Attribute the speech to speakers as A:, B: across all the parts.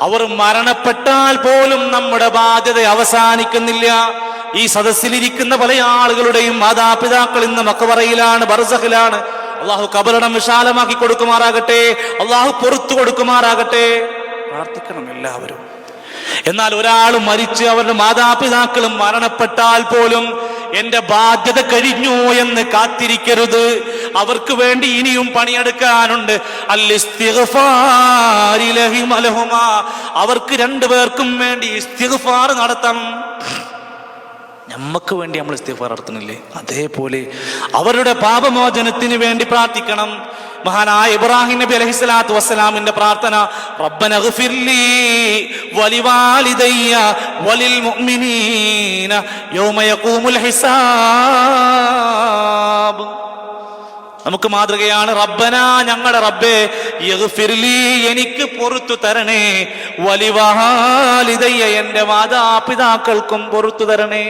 A: അവർ മരണപ്പെട്ടാൽ പോലും നമ്മുടെ ബാധ്യത അവസാനിക്കുന്നില്ല. ഈ സദസ്സിലിരിക്കുന്ന പല ആളുകളുടെയും മാതാപിതാക്കൾ ഇന്ന് മക്കവറയിലാണ് ബർസഹിലാണ്. അള്ളാഹു കബറിടം വിശാലമാക്കി കൊടുക്കുമാറാകട്ടെ അള്ളാഹു പുറത്തു കൊടുക്കുമാറാകട്ടെ. പ്രാർത്ഥിക്കണം എല്ലാവരും. എന്നാൽ ഒരാൾ മരിച്ച് അവരുടെ മാതാപിതാക്കളും മരണപ്പെട്ടാൽ പോലും എന്റെ ബാധ്യത കഴിഞ്ഞു എന്ന് കാത്തിരിക്കരുത്. അവർക്ക് വേണ്ടി ഇനിയും പണിയെടുക്കാനുണ്ട്. അവർക്ക് രണ്ടുപേർക്കും വേണ്ടി ഇസ്തിഗ്ഫാർ നടത്തണം. നമ്മക്ക് വേണ്ടി നമ്മൾ ഇസ്തിഗ്ഫാർ നടത്തുന്നില്ലേ അതേപോലെ അവരുടെ പാപമോചനത്തിന് വേണ്ടി പ്രാർത്ഥിക്കണം. മഹാനായ ഇബ്രാഹിം നബി അലഹി സ്വലാത്തു വസ്സലാമിന്റെ പ്രാർത്ഥന റബ്ബന വലിവാലിദയ്യ മുഅ്മിനീന യൗമ യഖൂമുൽ ഹിസാബ്. നമുക്ക് മാതൃകയാണ്. റബ്ബന ഞങ്ങളുടെ റബ്ബേ എനിക്ക് പൊറത്തു തരണേ. വലിവാലിതയ്യ എന്റെ മാതാപിതാക്കൾക്കും പൊറത്തു തരണേ.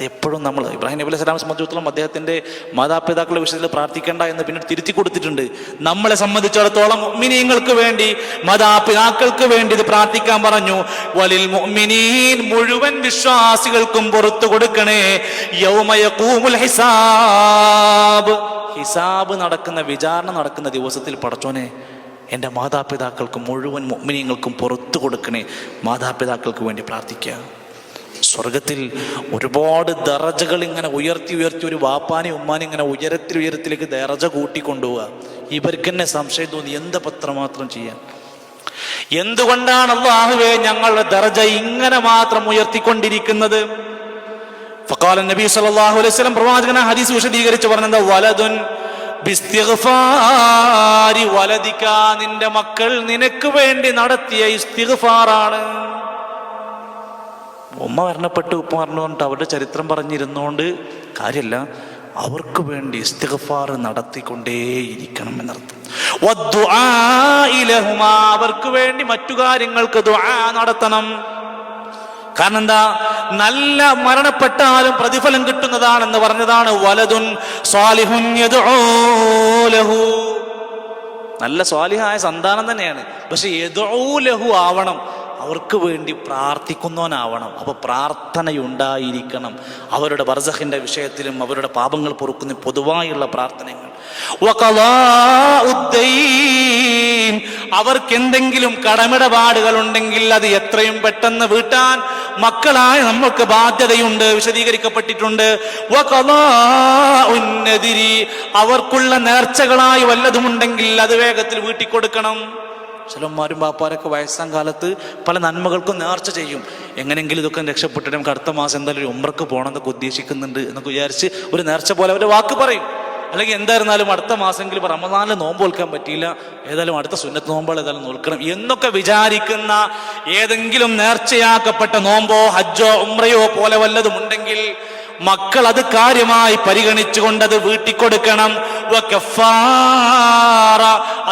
A: എപ്പോഴും നമ്മൾ ഇബ്രാഹിം നബി അലൈഹി സ്വലാം സംബന്ധിച്ചിടത്തോളം അദ്ദേഹത്തിന്റെ മാതാപിതാക്കളുടെ വിഷയത്തിൽ പ്രാർത്ഥിക്കേണ്ട എന്ന് പിന്നീട് തിരുത്തി കൊടുത്തിട്ടുണ്ട്. നമ്മളെ സംബന്ധിച്ചിടത്തോളം മുഅ്മിനീങ്ങൾക്ക് വേണ്ടി മാതാപിതാക്കൾക്ക് വേണ്ടി ഇത് പ്രാർത്ഥിക്കാൻ പറഞ്ഞു. വലിൽ മുഅ്മിനീൻ മുഴുവൻ വിശ്വാസികൾക്കും പുറത്തു കൊടുക്കണേ. യൗമ കൂമുൽ ഹിസാബ്. ഹിസാബ് നടക്കുന്ന വിചാരണ നടക്കുന്ന ദിവസത്തിൽ പടച്ചോനെ എന്റെ മാതാപിതാക്കൾക്കും മുഴുവൻ മുഅ്മിനീങ്ങൾക്കും പുറത്തു കൊടുക്കണേ. മാതാപിതാക്കൾക്ക് വേണ്ടി പ്രാർത്ഥിക്കുക. സ്വർഗത്തിൽ ഒരുപാട് ദറജകൾ ഇങ്ങനെ ഉയർത്തി ഉയർത്തി ഒരു വാപ്പാനെ ഉമ്മാനെ ഇങ്ങനെ ഉയരത്തിൽ ഉയരത്തിലേക്ക് ദറജ കൂട്ടിക്കൊണ്ടുപോവുക. ഇവർക്ക് തന്നെ സംശയം തോന്നി എന്ത് പത്രമാത്രം ചെയ്യാൻ? എന്തുകൊണ്ടാണ് അള്ളാഹുവേ ഞങ്ങളുടെ ദറജ ഇങ്ങനെ മാത്രം ഉയർത്തിക്കൊണ്ടിരിക്കുന്നത്? ഫക്കാല നബി സല്ലല്ലാഹു അലൈഹി വസല്ലം പ്രവാചകന ഹദീസ് വിശദീകരിച്ച് പറഞ്ഞത് വലതുൻ ബിസ്തിഗ്ഫാരി വലദിക നിന്റെ മക്കൾ നിനക്ക് വേണ്ടി നടത്തിയ ഇസ്തിഗ്ഫാറാണ്. ഉമ്മ മരണപ്പെട്ട് ഉപ്പ പറഞ്ഞിട്ട് അവരുടെ ചരിത്രം പറഞ്ഞിരുന്നുകൊണ്ട് കാര്യമല്ല അവർക്ക് വേണ്ടി ഇസ്തിഗ്ഫാർ നടത്തിക്കൊണ്ടേയിരിക്കണം എന്നർത്ഥം. അവർക്ക് വേണ്ടി മറ്റു കാര്യങ്ങൾക്ക് നടത്തണം. കാരണം എന്താ? നല്ല മരണപ്പെട്ടാലും പ്രതിഫലം കിട്ടുന്നതാണെന്ന് പറഞ്ഞതാണ് വലതുൻ സ്വാലിഹുൻ നല്ല സ്വാലിഹായ സന്താനം തന്നെയാണ്. പക്ഷെ ലഹു ആവണം. അവർക്ക് വേണ്ടി പ്രാർത്ഥിക്കുന്നവനാവണം. അപ്പൊ പ്രാർത്ഥനയുണ്ടായിരിക്കണം. അവരുടെ ബർസഖിന്റെ വിഷയത്തിലും അവരുടെ പാപങ്ങൾ പൊറുക്കുന്ന പൊതുവായുള്ള പ്രാർത്ഥനകൾ. അവർക്ക് എന്തെങ്കിലും കടമിടപാടുകൾ ഉണ്ടെങ്കിൽ അത് എത്രയും പെട്ടെന്ന് വീട്ടാൻ മക്കളായ നമുക്ക് ബാധ്യതയുണ്ട് വിശദീകരിക്കപ്പെട്ടിട്ടുണ്ട്. അവർക്കുള്ള നേർച്ചകളായി വല്ലതുമുണ്ടെങ്കിൽ അത് വേഗത്തിൽ വീട്ടിക്കൊടുക്കണം. ചിലന്മാരും പാപ്പാരൊക്കെ വയസ്സാം കാലത്ത് പല നന്മകൾക്കും നേർച്ച ചെയ്യും. എങ്ങനെയെങ്കിലും ഇതൊക്കെ രക്ഷപ്പെട്ടിട്ട് നമുക്ക് അടുത്ത മാസം എന്തായാലും ഒരു ഉമ്രക്ക് പോകണം എന്നൊക്കെ ഉദ്ദേശിക്കുന്നുണ്ട് എന്നൊക്കെ വിചാരിച്ച് ഒരു നേർച്ച പോലെ അവരുടെ വാക്ക് പറയും. അല്ലെങ്കിൽ എന്തായിരുന്നാലും അടുത്ത മാസമെങ്കിലും റമദാനിൽ നോമ്പ് നോൽക്കാൻ പറ്റിയില്ല. ഏതായാലും അടുത്ത സുന്നത്ത് നോമ്പുകൾ ഏതായാലും നോൽക്കണം. എന്നൊക്കെ വിചാരിക്കുന്ന ഏതെങ്കിലും നേർച്ചയാക്കപ്പെട്ട നോമ്പോ ഹജ്ജോ ഉമ്രയോ പോലെ വല്ലതും ഉണ്ടെങ്കിൽ മക്കൾ അത് കാര്യമായി പരിഗണിച്ചുകൊണ്ടത് വീട്ടിക്കൊടുക്കണം.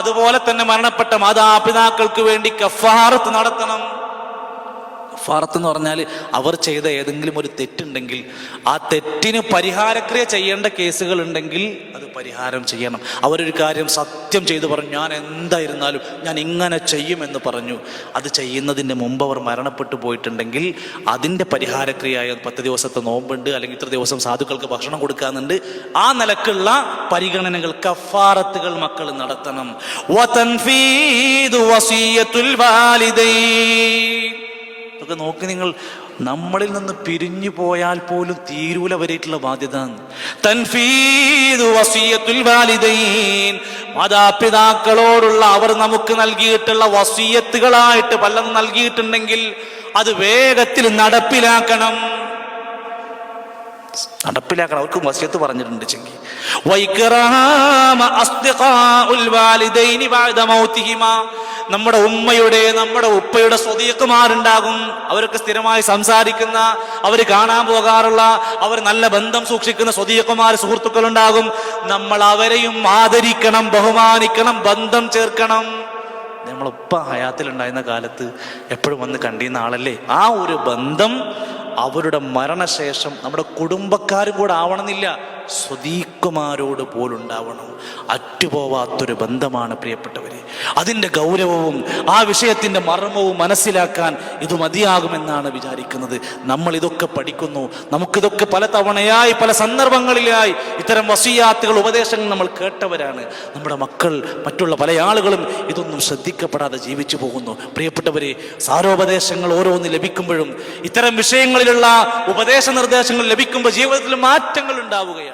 A: അതുപോലെ തന്നെ മരണപ്പെട്ട മാതാപിതാക്കൾക്ക് വേണ്ടി കഫാറത്ത് നടത്തണം. കഫാറത്ത് എന്ന് പറഞ്ഞാൽ അവർ ചെയ്ത ഏതെങ്കിലും ഒരു തെറ്റുണ്ടെങ്കിൽ ആ തെറ്റിന് പരിഹാരക്രിയ ചെയ്യേണ്ട കേസുകൾ ഉണ്ടെങ്കിൽ അത് പരിഹാരം ചെയ്യണം. അവരൊരു കാര്യം സത്യം ചെയ്തു പറഞ്ഞു ഞാൻ എന്തായിരുന്നാലും ഞാൻ ഇങ്ങനെ ചെയ്യുമെന്ന് പറഞ്ഞു. അത് ചെയ്യുന്നതിന് മുമ്പ് അവർ മരണപ്പെട്ടു പോയിട്ടുണ്ടെങ്കിൽ അതിന്റെ പരിഹാരക്രിയ പത്ത് ദിവസത്തെ നോമ്പുണ്ട് അല്ലെങ്കിൽ ഇത്ര ദിവസം സാധുക്കൾക്ക് ഭക്ഷണം കൊടുക്കാന്നുണ്ട് ആ നിലക്കുള്ള പരിഗണനകൾ കഫാറത്തുകൾ മക്കൾ നടത്തണം. വതൻഫീദു വസിയ്യത്തുൽ വാലിദൈൻ നോക്ക് നിങ്ങൾ നമ്മളിൽ നിന്ന് പിരിഞ്ഞു പോയാൽ പോലും തീരൂല വരെയിട്ടുള്ള ബാധ്യത. മാതാപിതാക്കളോടുള്ള അവർ നമുക്ക് നൽകിയിട്ടുള്ള വസീയത്തുകളായിട്ട് പലതും നൽകിയിട്ടുണ്ടെങ്കിൽ അത് വേഗത്തിൽ നടപ്പിലാക്കണം. നടപ്പിലാക്കണം. അവർക്ക് വസിയത്ത് പറഞ്ഞിട്ടുണ്ട് നമ്മുടെ ഉമ്മയുടെ നമ്മുടെ ഉപ്പയുടെ സ്വതീക്കുമാരുണ്ടാകും അവരൊക്കെ സ്ഥിരമായി സംസാരിക്കുന്ന അവർ കാണാൻ പോകാറുള്ള അവർ നല്ല ബന്ധം സൂക്ഷിക്കുന്ന സ്വതീക്കുമാർ സുഹൃത്തുക്കൾ ഉണ്ടാകും നമ്മൾ അവരെയും ആദരിക്കണം ബഹുമാനിക്കണം ബന്ധം ചേർക്കണം. നമ്മൾ ഉപ്പ ഹയാത്തിലുണ്ടായിരുന്ന കാലത്ത് എപ്പോഴും വന്ന് കണ്ടിരുന്ന ആളല്ലേ? ആ ഒരു ബന്ധം അവരുടെ മരണശേഷം നമ്മുടെ കുടുംബക്കാരും കൂടെ ആവണമെന്നില്ല. സ്വതീഖ് ഉമ്മക്കുമാരോട് പോലുണ്ടാവണം. അറ്റുപോവാത്തൊരു ബന്ധമാണ് പ്രിയപ്പെട്ടവരെ. അതിന്റെ ഗൗരവവും ആ വിഷയത്തിന്റെ മർമ്മവും മനസ്സിലാക്കാൻ ഇത് മതിയാകുമെന്നാണ് വിചാരിക്കുന്നത്. നമ്മൾ ഇതൊക്കെ പഠിക്കുന്നു. നമുക്കിതൊക്കെ പല തവണയായി പല സന്ദർഭങ്ങളിലായി ഇത്തരം വസീയാത്തുകൾ ഉപദേശങ്ങൾ നമ്മൾ കേട്ടവരാണ്. നമ്മുടെ മക്കൾ മറ്റുള്ള പല ആളുകളും ഇതൊന്നും ശ്രദ്ധിക്കപ്പെടാതെ ജീവിച്ചു പോകുന്നു. പ്രിയപ്പെട്ടവരെ സാരോപദേശങ്ങൾ ഓരോന്ന് ലഭിക്കുമ്പോഴും ഇത്തരം വിഷയങ്ങളിലുള്ള ഉപദേശ നിർദ്ദേശങ്ങൾ ലഭിക്കുമ്പോൾ ജീവിതത്തിൽ മാറ്റങ്ങൾ ഉണ്ടാവുകയാണ്.